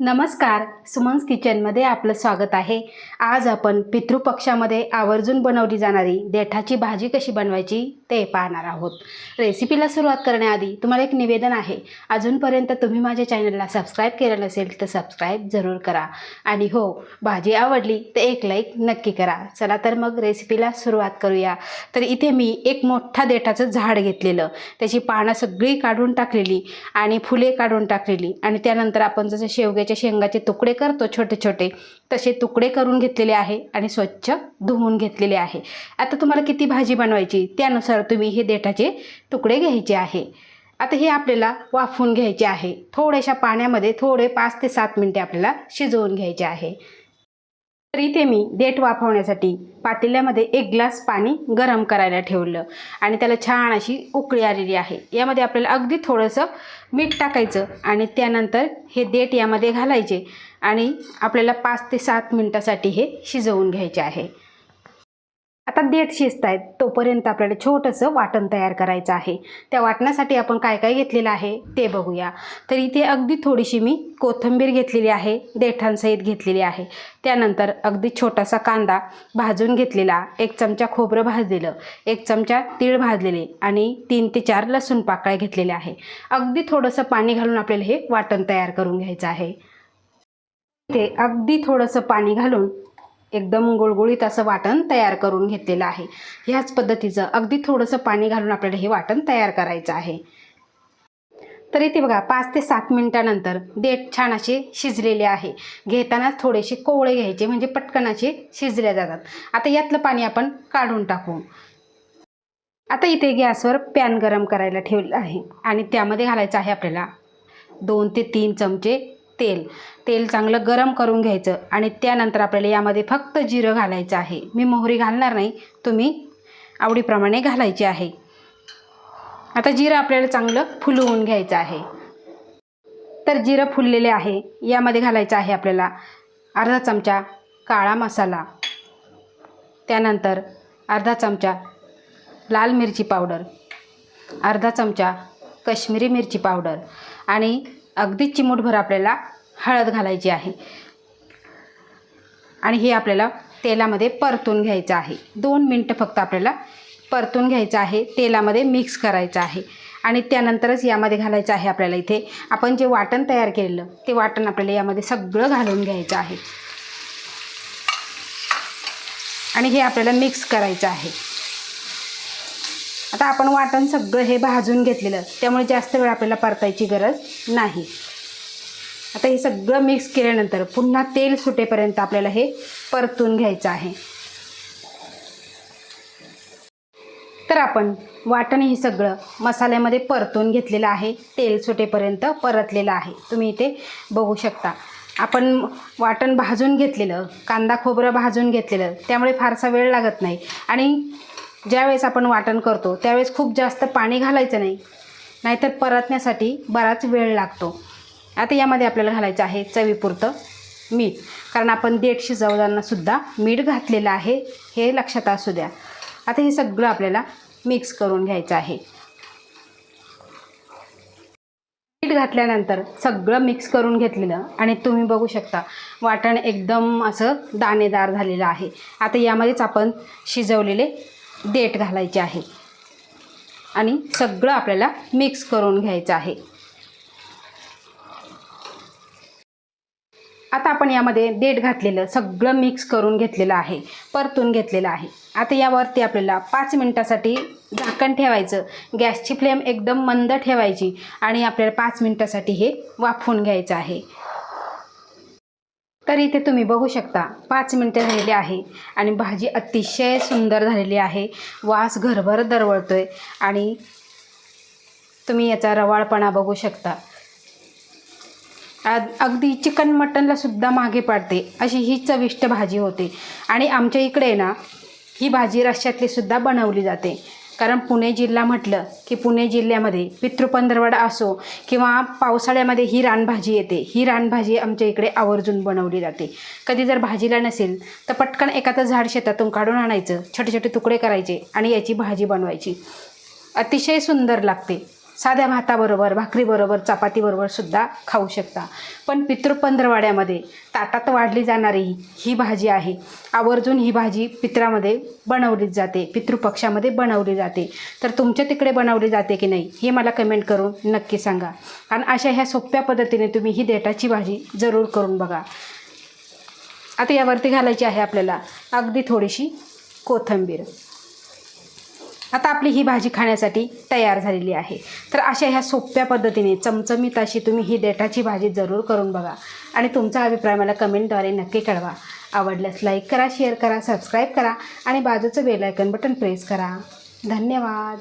नमस्कार सुमन्स किचनमध्ये आपलं स्वागत आहे. आज आपण पितृपक्षामध्ये आवर्जून बनवली जाणारी देठाची भाजी कशी बनवायची ते पाहणार आहोत. रेसिपीला सुरुवात करण्याआधी तुम्हाला एक निवेदन आहे. अजूनपर्यंत तुम्ही माझ्या चॅनलला सबस्क्राईब केलं नसेल तर सबस्क्राईब जरूर करा. आणि हो भाजी आवडली तर एक लाईक नक्की करा. चला तर मग रेसिपीला सुरुवात करूया. तर इथे मी एक मोठा देठाचं झाड घेतलेलं. त्याची पानं सगळी काढून टाकलेली आणि फुले काढून टाकलेली. आणि त्यानंतर आपण जसं शेवग्याच्या शेंगाचे तुकडे करतो छोटे छोटे. तसे तुकडे करून घेतलेले आहे आणि स्वच्छ धुवून घेतलेले आहे. आता तुम्हाला किती भाजी बनवायची? त्यानुसार तुम्ही हे देठाचे तुकडे घ्यायचे आहे. आता हे आपल्याला वाफवून घ्यायचे आहे. थोड्याशा पाण्यामध्ये थोडे पाच ते सात मिनटे आपल्याला शिजवून घ्यायचे आहे. तर इथे मी देठ वाफवण्यासाठी पातेल्यामध्ये एक ग्लास पाणी गरम करायला ठेवलं. आणि त्याला छान अशी उकळी आलेली आहे. यामध्ये आपल्याला अगदी थोडंसं मीठ टाकायचं आणि त्यानंतर हे देठ यामध्ये घालायचे आणि आपल्याला पाच ते सात मिनटासाठी हे शिजवून घ्यायचे आहे. आता देठ शिजत आहेत तोपर्यंत आपल्याला छोटंसं वाटण तयार करायचं आहे. त्या वाटण्यासाठी आपण काय काय घेतलेलं आहे ते बघूया. तर इथे अगदी थोडीशी मी कोथिंबीर घेतलेली आहे देठांसहित घेतलेली आहे. त्यानंतर अगदी छोटासा कांदा भाजून घेतलेला एक चमचा खोबरं भाजलेलं एक चमचा तीळ भाजलेले आणि तीन ते चार लसूण पाकळ्या घेतलेल्या आहे. अगदी थोडंसं पाणी घालून आपल्याला हे वाटण तयार करून घ्यायचं आहे. ते अगदी थोडंसं पाणी घालून एकदम गुळगुळीत असं वाटण तयार करून घेतलेलं आहे. ह्याच पद्धतीचं अगदी थोडंसं पाणी घालून आपल्याला हे वाटण तयार करायचं आहे. तर इथे बघा पाच ते सात मिनिटानंतर देठ छान असे शिजलेले आहे. घेतानाच थोडेसे कोवळे घ्यायचे म्हणजे पटकन असे शिजले जातात. आता यातलं पाणी आपण काढून टाकू. आता इथे गॅसवर पॅन गरम करायला ठेवलं आहे. आणि त्यामध्ये घालायचं आहे आपल्याला दोन ते तीन चमचे तेल. तेल चांगलं गरम करून घ्यायचं आणि त्यानंतर आपल्याला यामध्ये फक्त जिरं घालायचं आहे. मी मोहरी घालणार नाही तुम्ही आवडीप्रमाणे घालायची आहे. आता जिरं आपल्याला चांगलं फुलवून घ्यायचं आहे. तर जिरं फुललेले आहे. यामध्ये घालायचं आहे आपल्याला अर्धा चमचा काळा मसाला. त्यानंतर अर्धा चमचा लाल मिरची पावडर. अर्धा चमचा कश्मीरी मिरची पावडर. आणि अगदी चिमूटभर आपल्याला हळद घालायची आहे. आणि हे आपल्याला तेलामध्ये परतून घ्यायचं आहे. दोन मिनटं फक्त आपल्याला परतून घ्यायचं आहे. तेलामध्ये मिक्स करायचं आहे. आणि त्यानंतरच यामध्ये घालायचं आहे आपल्याला इथे. आपण जे वाटण तयार केलेलं ते वाटण आपल्याला यामध्ये सगळं घालून घ्यायचं आहे. आणि हे आपल्याला मिक्स करायचं आहे. आता आपण वाटण सगळं हे भाजून घेतलेलं त्यामुळे जास्त वेळ आपल्याला परतायची गरज नाही. आता हे सगळं मिक्स केल्यानंतर पुन्हा तेल सुटेपर्यंत आपल्याला हे परतून घ्यायचं आहे. तर आपण वाटण हे सगळं मसाल्यामध्ये परतून घेतलेलं आहे तेल सुटेपर्यंत परतलेलं आहे. तुम्ही इथे बघू शकता. आपण वाटण भाजून घेतलेलं कांदा खोबरं भाजून घेतलेलं त्यामुळे फारसा वेळ लागत नाही. आणि ज्यावेळेस आपण वाटण करतो त्यावेळेस खूप जास्त पाणी घालायचं नाही. नाहीतर परतण्यासाठी बराच वेळ लागतो. आता यामध्ये आपल्याला घालायचं आहे चवीपुरतं मीठ. कारण आपण देठ शिजवतानासुद्धा मीठ घातलेलं आहे हे लक्षात असू द्या. आता हे सगळं आपल्याला मिक्स करून घ्यायचं आहे. मीठ घातल्यानंतर सगळं मिक्स करून घेतलेलं आणि तुम्ही बघू शकता वाटण एकदम असं दाणेदार झालेलं आहे. आता यामध्येच आपण शिजवलेले देठ घालायचे आहे. आणि सगळं आपल्याला मिक्स करून घ्यायचं आहे. आता आपण यामध्ये देठ घातलेलं सगळं मिक्स करून घेतलेलं आहे परतून घेतलेलं आहे. आता यावरती आपल्याला पाच मिनटासाठी झाकण ठेवायचं. गॅसची फ्लेम एकदम मंद ठेवायची आणि आपल्याला पाच मिनटासाठी हे वाफवून घ्यायचं आहे. तर इथे तुम्ही बघू शकता पाच मिनटं झालेली आहे आणि भाजी अतिशय सुंदर झालेली आहे. वास घरभर दरवळतो आहे आणि तुम्ही याचा रवाळपणा बघू शकता. अगदी चिकन मटनला सुद्धा मागे पाडते. अशी ही चविष्ट भाजी होते. आणि आमच्या इकडे ना ही भाजी रश्श्यातली सुद्धा बनवली जाते. कारण पुणे जिल्हा म्हटलं की पुणे जिल्ह्यामध्ये पितृपंधरवडा असो किंवा पावसाळ्यामध्ये ही रानभाजी येते ही रानभाजी आमच्या इकडे आवर्जून बनवली जाते. कधी जर भाजीला नसेल तर पटकन एखादं झाड शेतातून काढून आणायचं छोटे छोटे तुकडे करायचे आणि याची भाजी बनवायची. अतिशय सुंदर लागते. साध्या भाताबरोबर भाकरीबरोबर चपातीबरोबर सुद्धा खाऊ शकता. पण पितृपंधरवाड्यामध्ये ताटात वाढली जाणारी ही भाजी आहे. आवर्जून ही भाजी पित्रामध्ये बनवली जाते. पितृपक्षामध्ये बनवली जाते. तर तुमच्या तिकडे बनवली जाते की नाही हे मला कमेंट करून नक्की सांगा. आणि अशा ह्या सोप्या पद्धतीने तुम्ही ही देठाची भाजी जरूर करून बघा. आता यावरती घालायची आहे आपल्याला अगदी थोडीशी कोथिंबीर. आता आपली ही भाजी खाण्यासाठी तयार झालेली आहे. तर अशा ह्या सोप्या पद्धतीने चमचमीत अशी तुम्ही ही देठाची भाजी जरूर करून बघा. आणि तुमचा अभिप्राय मला कमेंटद्वारे नक्की कळवा. आवडल्यास लाईक करा शेअर करा सबस्क्राईब करा आणि बाजूचं बेल आयकन बटन प्रेस करा. धन्यवाद.